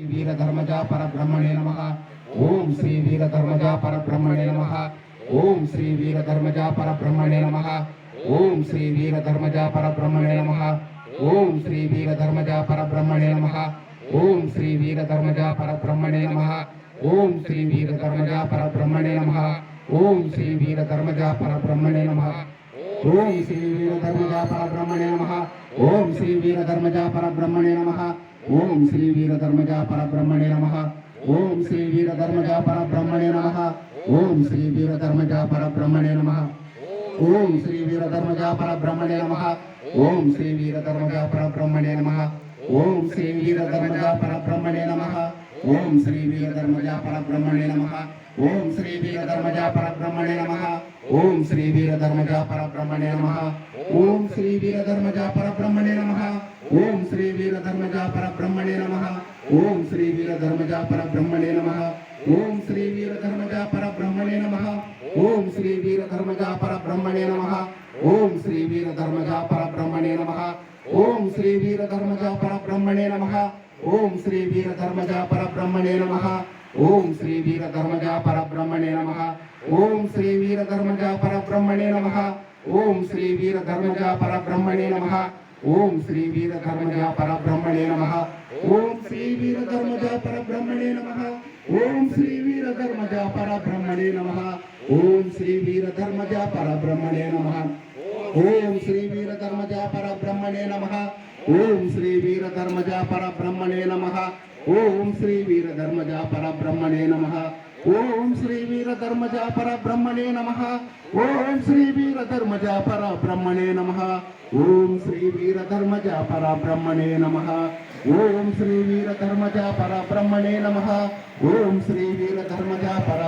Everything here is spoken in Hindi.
श्री वीरधर्मजा परब्रह्मणे नमः ओम श्री वीरधर्मजा परब्रह्मणे नमः ओम श्री वीरधर्मजा परब्रह्मणे नमः ओम श्री वीरधर्मजा परब्रह्मणे नमः ओम श्री वीरधर्मजा परब्रह्मणे नमः ओम श्री वीरधर्मजा परब्रह्मणे नमः ओम श्री वीरधर्मजा परब्रह्मणे नमः ओम श्री वीरधर्मजा परब्रह्मणे नमः ओम श्री वीरधर्मजा परब्रह्मणे नमः ओम श्री वीरधर्मजा परब्रह्मणे नमः ఓం శ్రీ వీరధర్మజా పరబ్రహ్మణే నమ ఓం శ్రీ వీరధర్మజా పరబ్రహ్మణే నమ ఓం శ్రీ వీరధర్మజా పరబ్రహ్మణే నమ ఓం శ్రీ వీరధర్మజా పరబ్రహ్మణే నమ ఓం శ్రీ వీరధర్మజా పరబ్రహ్మణే నమ ఓం శ్రీ వీరధర్మజా పరబ్రహ్మణే నమ ఓం శ్రీ వీరధర్మజా పరబ్రహ్మణే నమ ఓం శ్రీ వీరధర్మజా పరబ్రహ్మణే నమ ఓం శ్రీ వీరధర్మజా పరబ్రహ్మణే నమ ఓం శ్రీ వీరధర్మజా పరబ్రహ్మణే నమ ఓం శ్రీ వీర వీరధర్మజా పరబ్రహ్మణే నమ ఓం శ్రీ వీర వీరధర్మజా పరబ్రహ్మణే నమ ఓం శ్రీ వీర వీరధర్మజా పరబ్రహ్మణే నమ ఓం శ్రీ వీర వీరధర్మజా పరబ్రహ్మణే నమ ఓం శ్రీ వీర వీరధర్మజా పరబ్రహ్మణే నమ ఓం శ్రీ వీర వీరధర్మజా పరబ్రహ్మణే నమ ఓం శ్రీ వీర వీరధర్మజా పరబ్రహ్మణే నమ ఓం శ్రీ వీర వీరధర్మజా పరబ్రహ్మణే నమ ఓం శ్రీ వీర వీరధర్మజా పరబ్రహ్మణే నమ ఓం శ్రీ వీర వీరధర్మజా పరబ్రహ్మణే నమ ఓం శ్రీ వీరధర్మజా పరబ్రహ్మణే నమ ఓం శ్రీ వీరధర్మజా పరబ్రహ్మణే నమ ఓం శ్రీ వీరధర్మజా పరబ్రహ్మణే నమ ఓం శ్రీ వీరధర్మజా పరబ్రహ్మణే నమ ఓం శ్రీ వీరధర్మజా పరబ్రహ్మణే నమ ఓం శ్రీ వీరధర్మజా పరబ్రహ్మణే నమ ఓం శ్రీ వీరధర్మజా పరబ్రహ్మణే నమ ओम श्री वीर धर्म जापर ब्रह्मणे नम। ओम श्री वीर धर्म जापर ब्रह्मणे नम। ओम श्री वीर धर्म जापर ब्रह्मणे नम। ओम श्री वीर धर्म जापर ब्रह्मणे नम। ओम श्री वीर धर्म जापर